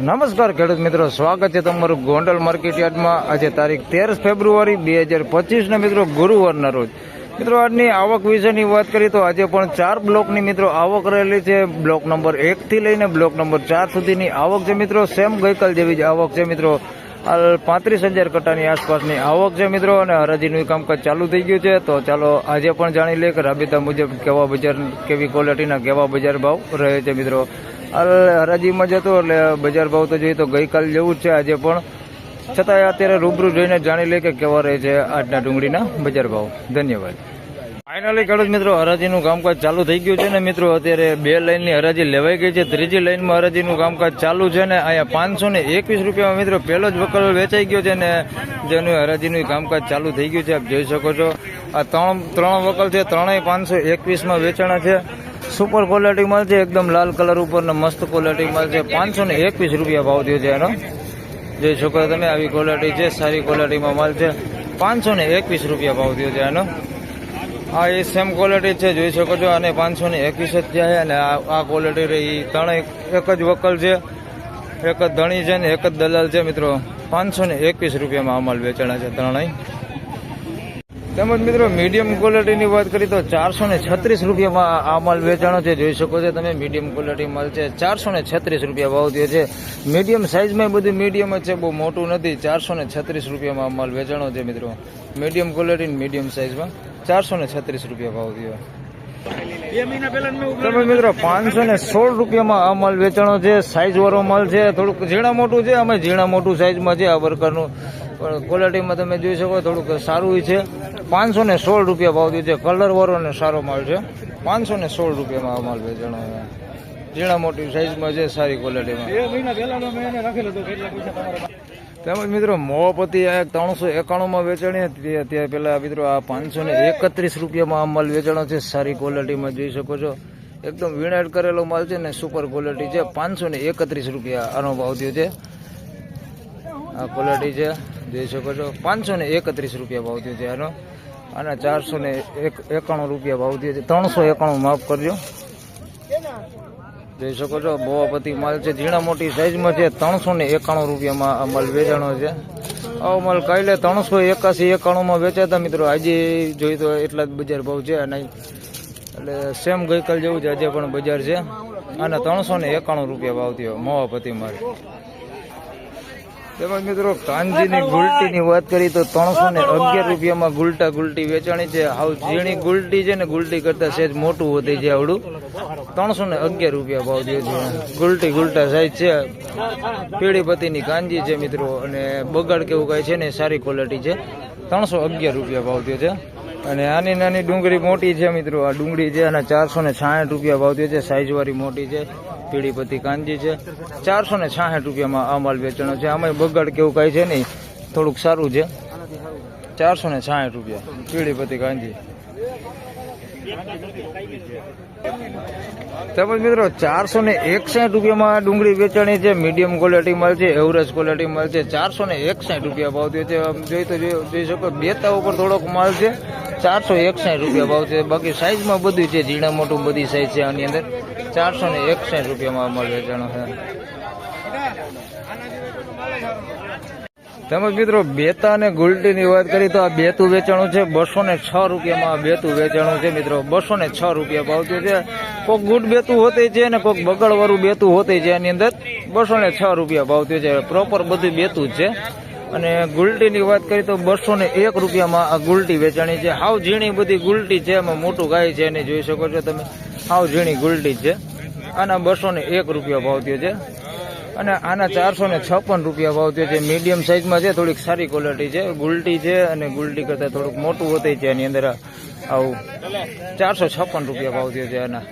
નમસ્કાર ખેડૂત મિત્રો, સ્વાગત છે તમારું ગોંડલ માર્કેટ યાર્ડમાં. આજે તારીખ તેર ફેબ્રુઆરી બે હજાર પચીસના મિત્રો, ગુરુવારના રોજ. મિત્રો, આજની આવક વિશેની વાત કરીએ તો આજે પણ ચાર બ્લોકની મિત્રો આવક રહેલી છે. બ્લોક નંબર એકથી લઈને બ્લોક નંબર ચાર સુધીની આવક છે મિત્રો. સેમ ગઈકાલ જેવી જ આવક છે મિત્રો. પાંત્રીસ હજાર કટ્ટાની આસપાસની આવક છે મિત્રો અને હરાજીનું કામકાજ ચાલુ થઈ ગયું છે. તો ચાલો આજે પણ જાણી લઈએ કે રાબેતા મુજબ કેવા બજાર, કેવી ક્વોલિટીના કેવા બજાર ભાવ રહે છે મિત્રો. હરાજીમાં જતો, એટલે બજાર ભાવ તો જોઈએ તો ગઈકાલ જેવું જ છે આજે પણ. છતાંય અત્યારે રૂબરૂ જોઈને જાણી લે કે કેવા રહે છે આજના ડુંગળીના બજાર ભાવ. ધન્યવાદ. ફાઇનલી ખેડૂત મિત્રો, હરાજીનું કામકાજ ચાલુ થઈ ગયું છે ને મિત્રો, અત્યારે બે લાઈનની હરાજી લેવાઈ ગઈ છે. ત્રીજી લાઈનમાં હરાજીનું કામકાજ ચાલુ છે ને અહીંયા પાંચસો ને એકવીસ રૂપિયામાં મિત્રો, પહેલો જ વકલ વેચાઈ ગયો છે ને જેનું હરાજીનું કામકાજ ચાલુ થઈ ગયું છે. આપ જોઈ શકો છો. આ ત્રણ ત્રણ વકલ છે, ત્રણેય પાંચસો એકવીસમાં વેચાણા છે. સુપર ક્વોલિટી મળશે એકદમ લાલ કલર ઉપર મસ્ત ક્વોલિટી મળશે પાંચસો ને એકવીસ રૂપિયા ભાવ થયો છે એનો. જોઈ શકો તમે આવી ક્વોલિટી છે, સારી ક્વોલિટીમાં માલ છે. પાંચસો ને એકવીસ રૂપિયા ભાવ થયો છે એનો. આ એ સેમ ક્વોલિટી છે, જોઈ શકો છો. અને પાંચસો ને એકવીસ જ છે અને આ આ ક્વોલિટી રહી. ત્રણેય એક જ વકલ છે. એક જ ધણી છે ને એક જ દલાલ છે, મિત્રો. પાંચસો ને એકવીસ રૂપિયામાં અમલ વેચાણા છે ત્રણેય. તેમજ મિત્રો મીડિયમ ક્વોલિટીની વાત કરીએ તો ચારસો ને છત્રીસ રૂપિયામાં આ માલ વેચાણો છે. જોઈ શકો છો તમે મીડિયમ ક્વોલિટી માલ છે. ચારસો ને છત્રીસ રૂપિયા ભાવ થયો છે. મીડિયમ સાઇઝમાં બધું મીડિયમ જ છે, બહુ મોટું નથી. ચારસો ને છત્રીસ રૂપિયામાં આ માલ વેચાણો છે, મિત્રો. મીડિયમ ક્વોલિટી મીડિયમ સાઇઝમાં ચારસો ને છત્રીસ રૂપિયા ભાવ થયો. તમે મિત્રો, પાંચસો ને સોળ રૂપિયામાં આ માલ વેચાણો છે. સાઇઝ વાળો માલ છે. થોડુંક ઝીણા મોટું છે. અમે ઝીણા મોટું સાઇઝમાં છે આ વર્કરનું પણ ક્વોલિટીમાં તમે જોઈ શકો થોડુંક સારું છે. પાંચસો ને સોળ રૂપિયા ભાવ દીધો છે. કલર વાળો ને સારો માલ છે. પાંચસો ને સોળ રૂપિયામાં આ માલ વેચાણો ઝીણા મોટી સાઇઝમાં છે સારી ક્વોલિટીમાં તેમજ મિત્રો મોહપતિ આ ત્રણસો એકાણુંમાં વેચાણી હતી. અત્યારે પેલા મિત્રો આ પાંચસો ને એકત્રીસ રૂપિયામાં આ માલ વેચાણો છે. સારી ક્વોલિટીમાં જોઈ શકો છો. એકદમ વિણાટ કરેલો માલ છે ને સુપર ક્વોલિટી છે. પાંચસો ને એકત્રીસ રૂપિયા આનો ભાવ થયો છે. આ ક્વોલિટી છે. જોઈ શકો છો. પાંચસો ને એકત્રીસ રૂપિયા ભાવ થયો છે આનો. અને ચારસો ને એક, એકાણું રૂપિયા ભાવ થયો છે. ત્રણસો એકાણું માફ કરજો. જોઈ શકો છો બોવાપતિ માલ છે. ઝીણા મોટી સાઈઝમાં છે. ત્રણસો ને એકાણું રૂપિયામાં આ માલ વેચાણો છે. આવો માલ કાલે ત્રણસો એકાસી એકાણુંમાં વેચાતા મિત્રો. આજે જોઈ તો એટલા જ બજાર ભાવ છે. અને એટલે સેમ ગઈકાલ જેવું છે આજે પણ બજાર છે. અને ત્રણસો ને એકાણું રૂપિયા ભાવ થયો. મોવાપતિ માલ. તેમજ મિત્રો કાંજીની ગુલટીની વાત કરીએ તો ત્રણસો ને અગિયાર રૂપિયામાં ગુલટા ગુલટી વેચાણી છે. હાવ ઝીણી ગુલટી છે ને ગુલટી કરતા સહેજ મોટું હોતી છે આવડું. ત્રણસો ને અગિયાર રૂપિયા ભાવ થયો છે. ગુલટી ગુલટા સાઈઝ છે. પીળીપતિની કાંજી છે મિત્રો અને બગાડ કેવું કાંઈ છે ને સારી ક્વોલિટી છે. ત્રણસો અગિયાર રૂપિયા ભાવ થયો છે. અને આની નાની ડુંગળી મોટી છે મિત્રો. આ ડુંગળી છે અને ચારસો ને છાસઠ રૂપિયા ભાવ થયો છે. સાઈઝવાળી મોટી છે. પીળીપતિ કાંજી છે. ચારસો ને છાસઠ રૂપિયામાં આ માલ વેચાણો છે. આમાં બગાડ કેવું કાંઈ છે નહીં. થોડુંક સારું છે. ચારસો ને છાસઠ રૂપિયા. પીળીપતિ કાંજી તેમજ મિત્રો ચારસો ને એકસાઠ રૂપિયામાં ડુંગળી વેચાણી છે. મીડિયમ ક્વોલિટી માલ છે એવરેજ ક્વોલિટી માલ છે. ચારસો ને એકસાઠ રૂપિયા ભાવ થયો છે. જોઈ તો જોઈ શકો, બેતા ઉપર થોડોક માલ છે. ચારસો એકસાઠ રૂપિયા ભાવ છે. બાકી સાઈઝમાં બધું છે. ઝીણા મોટું બધી સાઈઝ છે આની અંદર. ચારસો ને એકસાઠ રૂપિયામાં અમલ વેચાણો છે. તેમજ મિત્રો, બેતા અને ગુલટીની વાત કરી તો આ બેતું વેચાણું છે. બસો ને છ રૂપિયામાં બેતું વેચાણું છે મિત્રો. બસો ને છ રૂપિયા ભાવ થયો છે. કોઈક ગુડ બેતું હોતે છે અને કોઈક બગડવાળું બેતું હોતે છે. એની અંદર બસો ને છ રૂપિયા ભાવ થયો છે. પ્રોપર બધું બેતું છે. અને ગુલટીની વાત કરી તો બસો ને એક રૂપિયામાં આ ગુલટી વેચાણી છે. હાવ ઝીણી બધી ગુલટી છે. એમાં મોટું ગાય છે. એને જોઈ શકો છો તમે. હાવ ઝીણી ગુલટી છે. આના બસો ને એક રૂપિયા ભાવ થયો છે. અને આના ચારસો ને છપ્પન રૂપિયા ભાવ થયો છે. મીડિયમ સાઇઝમાં છે, થોડીક સારી ક્વોલિટી છે. ગુલટી છે અને ગુલટી કરતાં થોડુંક મોટું હોતું છે એની અંદર આવું ચારસો છપ્પન રૂપિયા ભાવ થયો છે આના.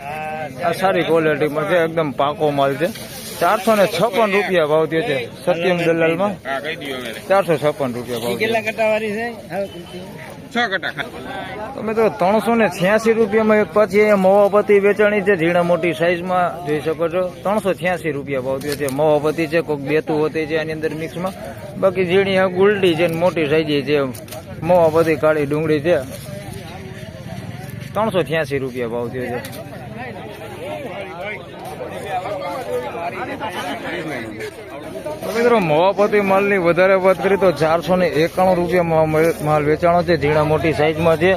આ સારી ક્વોલિટીમાં છે, એકદમ પાકો માલ છે. ચારસો ને છપ્પન રૂપિયા ભાવ થયો છે, સત્યમ દલાલમાં. ચારસો છપ્પન રૂપિયા ભાવ તમે તો ત્રણસો ને છ્યાસી રૂપિયામાં એક પછી મોવાપતિ વેચાણી છે, ઝીણા મોટી સાઈઝમાં જોઈ શકો છો. ત્રણસો છ્યાસી રૂપિયા ભાવ થયો છે. મોવાપતિ છે કોઈક બેતું હોતી છે આની અંદર મિક્સમાં બાકી ઝીણી ગુલડી છે મોટી સાઈઝ છે મોવાપતિ કાળી ડુંગળી છે. ત્રણસો છ્યાસી રૂપિયા ભાવ થયો છે તો મિત્રો મોવાપતિ માલની વધારે વાત કરીએ તો ચારસો ને એકાણું રૂપિયા માલ વેચાણો છે, ઝીણા મોટી સાઈઝમાં છે.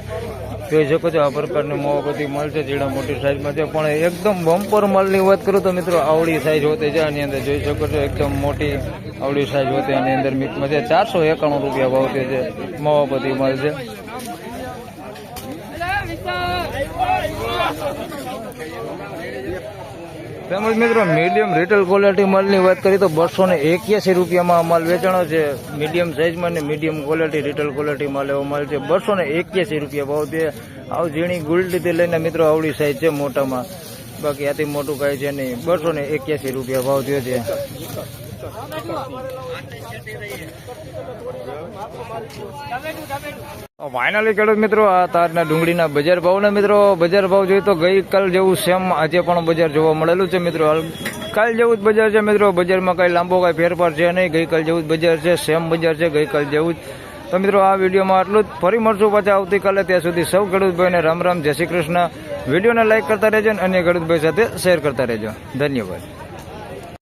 જોઈ શકો છો, આ પ્રકારની મોવાપતી માલ છે, ઝીણા મોટી સાઈઝમાં છે. પણ એકદમ બમ્પર માલની વાત કરું તો મિત્રો, આવડી સાઈઝ હોતી છે, આની અંદર જોઈ શકો છો, એકદમ મોટી આવડી સાઈઝ હોતી, આની અંદર મિક્સમાં છે. ચારસો એકાણું રૂપિયા ભાવ છે મોવાપતિ માલ છે. તેમજ મિત્રો મીડિયમ રિટેલ ક્વોલિટી માલની વાત કરીએ તો બસો ને એક્યાસી રૂપિયામાં માલ વેચાણો છે. મીડિયમ સાઇઝમાં ને મીડિયમ ક્વોલિટી રિટેલ ક્વોલિટી માલ એવો માલ છે. બસો ને એક્યાસી રૂપિયા ભાવ છે. આવ ઝીણી ગુલટીથી લઈને મિત્રો, આવડી સાઈઝ છે મોટામાં. બાકી આથી મોટું કાંઈ છે નહીં. બસો ને એક્યાસી રૂપિયા ભાવ થયો છે. ફાઇનલી ખેડૂત મિત્રો, આ તારના ડુંગળીના બજાર ભાવના મિત્રો, બજાર ભાવ જોઈએ તો ગઈકાલ જેવું સેમ આજે પણ બજાર જોવા મળેલું છે મિત્રો. કાલ જેવું જ બજાર છે મિત્રો. બજારમાં કઈ લાંબો કઈ ફેરફાર છે નહીં. ગઈકાલ જેવું જ બજાર છે, સેમ બજાર છે ગઈકાલ જેવું જ. તો મિત્રો, આ વિડીયોમાં આટલું જ. ફરી મળશું પાછા આવતીકાલે. ત્યાં સુધી સૌ ખેડૂતભાઈને રામ રામ. જય શ્રી કૃષ્ણ. વિડીયોને લાઈક કરતા રહેજો અને ખેડૂતભાઈ સાથે શેર કરતા રહેજો. ધન્યવાદ.